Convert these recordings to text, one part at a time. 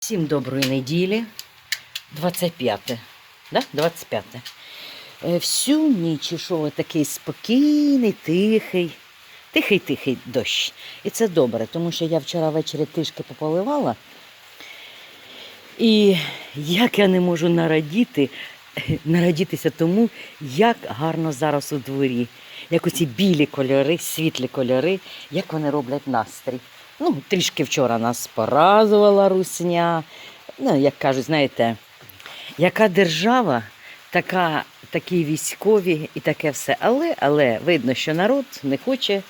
Всім доброї неділі. 25. Да? 25. Е, Всю ніч ішов такий спокійний, тихий, тихий-тихий дощ. І це добре, тому що я вчора ввечері трішки пополивала. І як я не можу нарадіти, нарадітися тому, як гарно зараз у дворі. Як оці білі кольори, світлі кольори, як вони роблять настрій. Ну, трішки вчора нас поразувала русня. Ну, як кажуть, знаєте, яка держава, така, такі військові і таке все. Але, але видно, що народ не хоче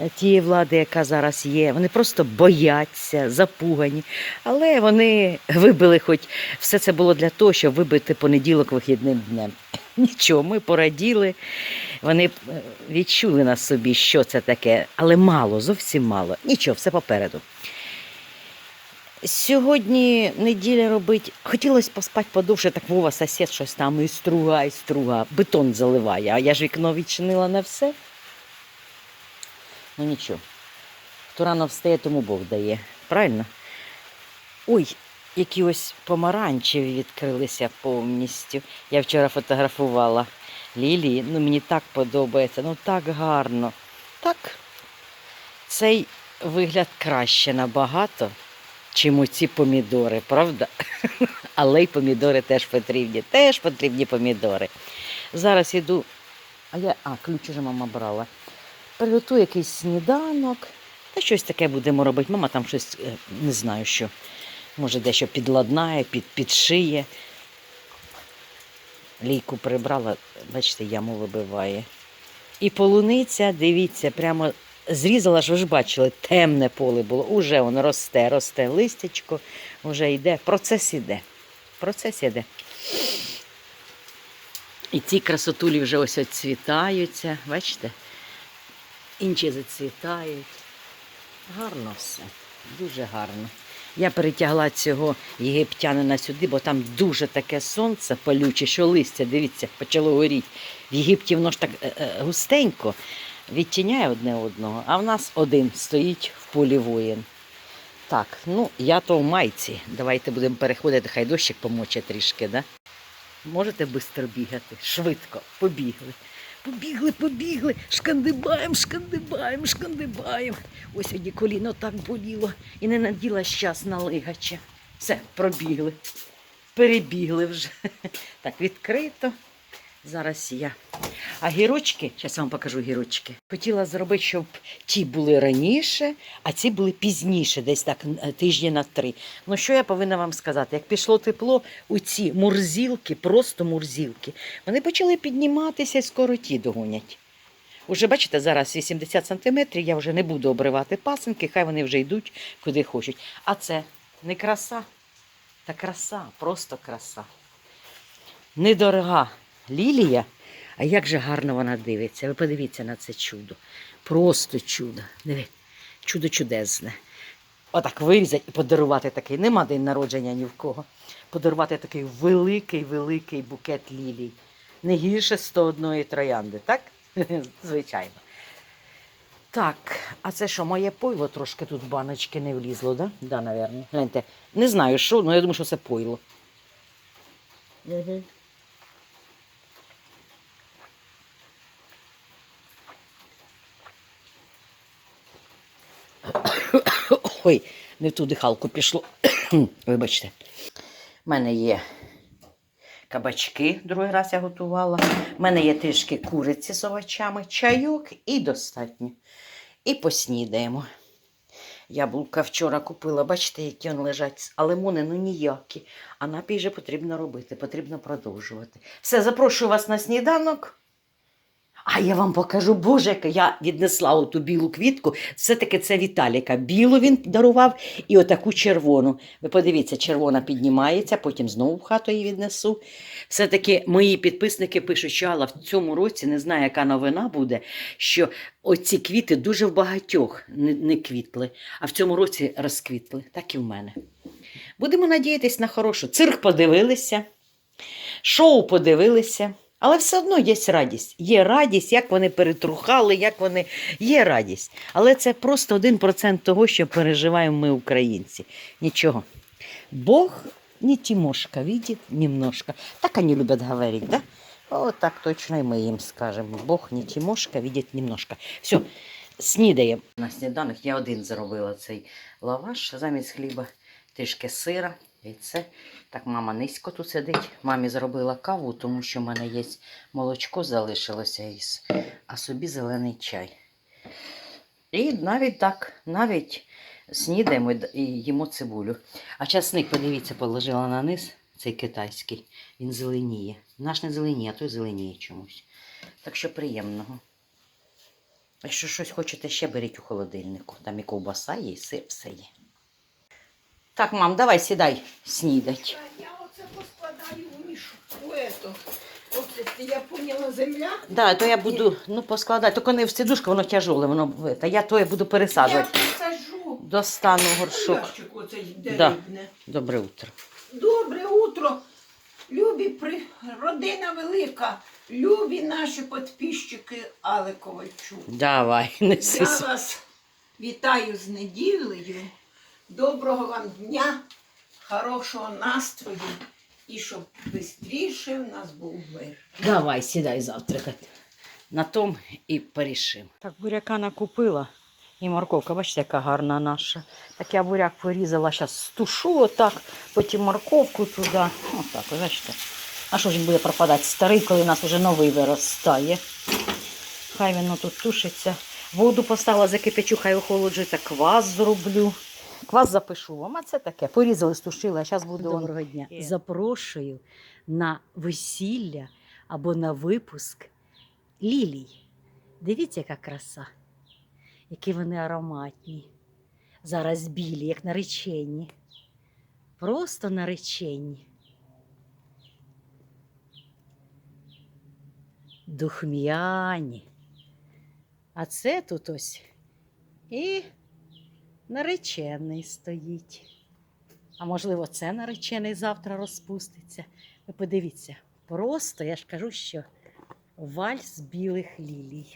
е, тієї влади, яка зараз є. Вони просто бояться, запугані. Але вони вибили, хоч все це було для того, щоб вибити понеділок вихідним днем. Нічого, ми пораділи. Вони е, відчули на собі, що це таке, але мало, зовсім мало. Нічого, все попереду. Сьогодні неділя робить. Хотілося поспати подовше, так Вова сосед щось там і струга, і струга. Бетон заливає, а я ж вікно відчинила на все. Ну нічого. Хто рано встає, тому Бог дає. Правильно? Ой, які ось помаранчеві відкрилися повністю. Я вчора фотографувала лілії. Ну, мені так подобається, ну так гарно. Так, цей вигляд краще набагато, чим оці помідори, правда? Але й помідори теж потрібні. Теж потрібні помідори. Зараз іду. А я, а, ключ уже мама брала. Приготую якийсь сніданок. Та щось таке будемо робити. Мама там щось, е, не знаю що. Може, дещо підладнає, під, підшиє. Лійку прибрала, бачите, яму вибиває. І полуниця, дивіться, прямо зрізала, ж ви ж бачили, темне поле було. Уже воно росте, росте листячко, вже йде. Процес іде. Процес іде. І ці красотулі вже ось оцвітаються, бачите? Інші зацвітають. Гарно все, дуже гарно. Я перетягла цього єгиптянина сюди, бо там дуже таке сонце палюче, що листя, дивіться, почало горіти. В Єгипті воно ж так е, е, густенько відтіняє одне одного, а в нас один стоїть в полі воїн. Так, ну я то в майці. Давайте будемо переходити, хай дощик помоче трішки, да? Можете швидко бігати? Швидко, побігли. Побігли, побігли, шкандибаєм, шкандибаємо, шкандибаємо. Ось сьогодні коліно так боліло і не наділа щас на лигача. Все, пробігли. Перебігли вже. Так, відкрито. Зараз я. А гірочки, зараз вам покажу гірочки. Хотіла зробити, щоб ті були раніше, а ці були пізніше, десь так е, тижні на три. Ну що я повинна вам сказати? Як пішло тепло, у ці мурзілки, просто мурзілки, вони почали підніматися і скоро ті догонять. Уже бачите, зараз 80 сантиметрів, я вже не буду обривати пасинки, хай вони вже йдуть куди хочуть. А це не краса, та краса, просто краса. Недорога лілія, а як же гарно вона дивиться. Ви подивіться на це чудо. Просто чудо. Диви, чудо чудесне. Отак вирізати і подарувати такий. Нема день народження ні в кого. Подарувати такий великий, великий букет лілій. Не гірше 101 троянди, так? Звичайно. Так, а це що, моє пойло трошки тут в баночки не влізло, да? Да, напевно. Гляньте. Не знаю, що, але я думаю, що це пойло. Угу. Ой, не в ту дихалку пішло. Вибачте. У мене є кабачки, другий раз я готувала. У мене є трішки куриці з овочами, чайок і достатньо. І поснідаємо. Яблука вчора купила, бачите, які вони лежать, а лимони ну ніякі. А напій же потрібно робити, потрібно продовжувати. Все, запрошую вас на сніданок. Я вам покажу, Боже, яка я віднесла оту білу квітку. Все-таки це Віталіка. Білу він дарував і отаку червону. Ви подивіться, червона піднімається, потім знову в хату її віднесу. Все-таки мої підписники пишуть, що Алла в цьому році не знаю, яка новина буде, що оці квіти дуже в багатьох не квітли, а в цьому році розквітли. Так і в мене. Будемо надіятись на хорошу. Цирк подивилися, шоу подивилися. Але все одно є радість. Є радість, як вони перетрухали, як вони. Є радість. Але це просто один процент того, що переживаємо ми, українці. Нічого. Бог не Тимошка видит немножко. Так они любят говорить, да? Вот так точно и мы им скажем. Бог не Тимошка видит немножко. Все, снідаємо. На сніданок я один зробила цей лаваш замість хліба, трішки сира, яйце. Так, мама низько тут сидить. Мамі зробила каву, тому що в мене є молочко залишилося із, а собі зелений чай. І навіть так, навіть снідаємо і їмо цибулю. А часник, подивіться, положила на низ, цей китайський. Він зеленіє. Наш не зеленіє, а той зеленіє чомусь. Так що приємного. Якщо щось хочете, ще беріть у холодильнику. Там і ковбаса є, і сир, все є. Так, мам, давай сідай снідать. Я оце поскладаю в мішок. Оце я поняла земля. Да, то я буду ну, поскладати. Тільки не в сидушку, воно тяжоле, воно та я то я буду пересаджувати. Я посажу. Достану горшок. Ящик оцей Да. деревне. Добре утро. Добре утро. Любі при... родина велика. Любі наші підписчики Але Ковальчук. Давай, неси. Я вас вітаю з неділею. Доброго вам дня, хорошого настрою і щоб швидше в нас був мир. Давай, сідай завтракати. На том і порішимо. Так, буряка накупила. І морковка, бачите, яка гарна наша. Так я буряк порізала, зараз стушу отак, потім морковку туди. Отак, бачите. А що ж він буде пропадати? Старий, коли в нас вже новий виростає. Хай воно тут тушиться. Воду поставила, закипячу, хай охолоджується, квас зроблю. Квас запишу вам, а це таке. Порізали, стушили, а зараз буду. Доброго дня. Запрошую на весілля або на випуск лілій. Дивіться, яка краса, які вони ароматні. Зараз білі, як наречені. Просто наречені. Духмяні. А це тут ось і наречений стоїть. А можливо, це наречений завтра розпуститься. Ви подивіться, просто я ж кажу, що вальс білих лілій.